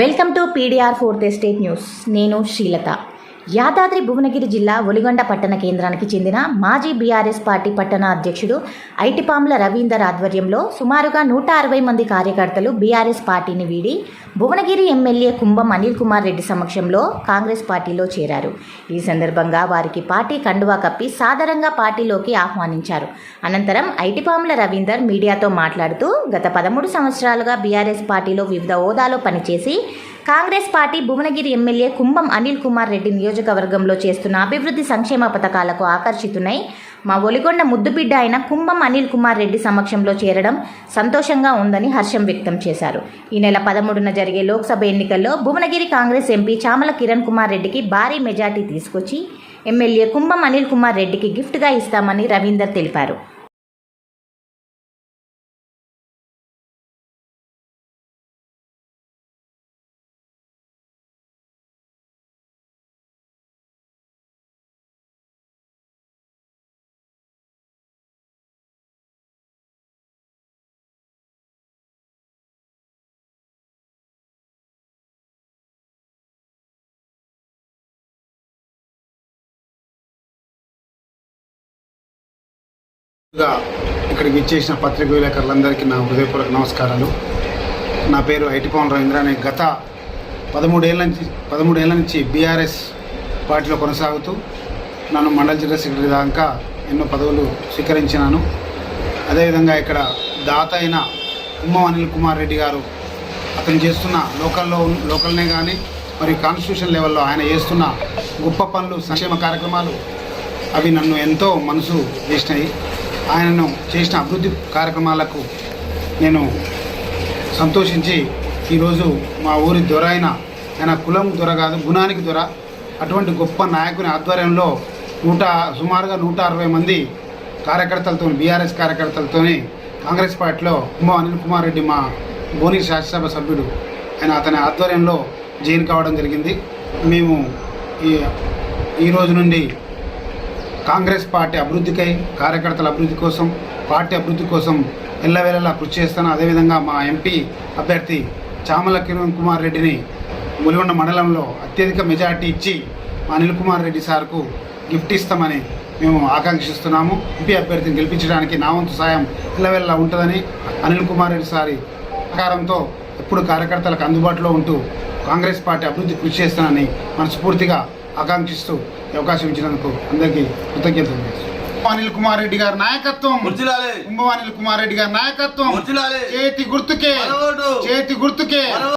Welcome to PDR fourth estate news. నేను శ్రీలత. యాదాద్రి భువనగిరి జిల్లా ఒలిగొండ పట్టణ కేంద్రానికి చెందిన మాజీ బీఆర్ఎస్ పార్టీ పట్టణ అధ్యక్షుడు ఐటిపాముల రవీందర్ ఆధ్వర్యంలో సుమారుగా నూట అరవై మంది కార్యకర్తలు బీఆర్ఎస్ పార్టీని వీడి భువనగిరి ఎమ్మెల్యే కుంభం అనిల్ కుమార్ రెడ్డి సమక్షంలో కాంగ్రెస్ పార్టీలో చేరారు. ఈ సందర్భంగా వారికి పార్టీ కండువా కప్పి సాదరంగా పార్టీలోకి ఆహ్వానించారు. అనంతరం ఐటిపాముల రవీందర్ మీడియాతో మాట్లాడుతూ గత పదమూడు సంవత్సరాలుగా బీఆర్ఎస్ పార్టీలో వివిధ హోదాలో పనిచేసి కాంగ్రెస్ పార్టీ భువనగిరి ఎమ్మెల్యే కుంభం అనిల్ కుమార్ రెడ్డి నియోజకవర్గంలో చేస్తున్న అభివృద్ధి సంక్షేమ పథకాలకు ఆకర్షితునై మా ఒలిగొండ ముద్దుబిడ్డ అయిన కుంభం అనిల్ కుమార్ రెడ్డి సమక్షంలో చేరడం సంతోషంగా ఉందని హర్షం వ్యక్తం చేశారు. ఈ నెల పదమూడున జరిగే లోక్సభ ఎన్నికల్లో భువనగిరి కాంగ్రెస్ ఎంపీ చామల కిరణ్ కుమార్ రెడ్డికి భారీ మెజార్టీ తీసుకొచ్చి ఎమ్మెల్యే కుంభం అనిల్ కుమార్ రెడ్డికి గిఫ్ట్గా ఇస్తామని రవీందర్ తెలిపారు. ఇక్కడికి ఇచ్చేసిన పత్రిక విలేకరులందరికీ నా హృదయపూర్వక నమస్కారాలు. నా పేరు ఐటిపవన్ రవీంద్ర. నేను గత పదమూడేళ్ళ నుంచి పదమూడేళ్ళ నుంచి బీఆర్ఎస్ పార్టీలో కొనసాగుతూ నన్ను మండల జిల్లా సెక్రటరీ దాకా ఎన్నో పదవులు స్వీకరించినాను. అదేవిధంగా ఇక్కడ దాత అయిన ఉమ్మం అనిల్ కుమార్ రెడ్డి గారు అతను చేస్తున్న లోకల్లో లోకల్నే కానీ మరియు కాన్స్టిట్యూషన్ లెవెల్లో ఆయన చేస్తున్న గొప్ప పనులు సంక్షేమ కార్యక్రమాలు అవి నన్ను ఎంతో మనసు చేసినాయి ఆయనను చేసిన అభివృద్ధి కార్యక్రమాలకు నేను సంతోషించి ఈరోజు మా ఊరి దొర అయిన ఆయన కులం దొర కాదు గుణానికి దొర. అటువంటి గొప్ప నాయకుని ఆధ్వర్యంలో నూట సుమారుగా నూట అరవై మంది కార్యకర్తలతో బీఆర్ఎస్ కార్యకర్తలతోని కాంగ్రెస్ పార్టీలో ఉమ్మా అనిల్ కుమార్ రెడ్డి మా భువనగిరి శాసనసభ సభ్యుడు. ఆయన అతని ఆధ్వర్యంలో జైన్ కావడం జరిగింది. మేము ఈ ఈ రోజు నుండి కాంగ్రెస్ పార్టీ అభివృద్ధికై కార్యకర్తల అభివృద్ధి కోసం పార్టీ అభివృద్ధి కోసం ఎల్లవేళలా కృషి చేస్తాను అదేవిధంగా మా ఎంపీ అభ్యర్థి చామల కిరణ్ కుమార్ రెడ్డిని ములిగొండ మండలంలో అత్యధిక మెజార్టీ ఇచ్చి మా అనిల్ కుమార్ రెడ్డి సార్కు గిఫ్ట్ ఇస్తామని మేము ఆకాంక్షిస్తున్నాము. ఎంపీ అభ్యర్థిని గెలిపించడానికి నా వంతు సాయం ఎల్లవేళలా ఉంటుందని అనిల్ కుమార్ రెడ్డి సారి సహకారంతో ఎప్పుడు కార్యకర్తలకు అందుబాటులో ఉంటూ కాంగ్రెస్ పార్టీ అభివృద్ధి కృషి చేస్తానని మనస్ఫూర్తిగా ఆకాంక్షిస్తూ అవకాశం ఇచ్చినందుకు అందరికీ కృతజ్ఞతలు. అనిల్ కుమార్ రెడ్డి గారి నాయకత్వం గుర్తులాలే కుంభం అనిల్ కుమార్ రెడ్డి గారి నాయకత్వం చేతి గుర్తుకే. చేతి గుర్తుకే.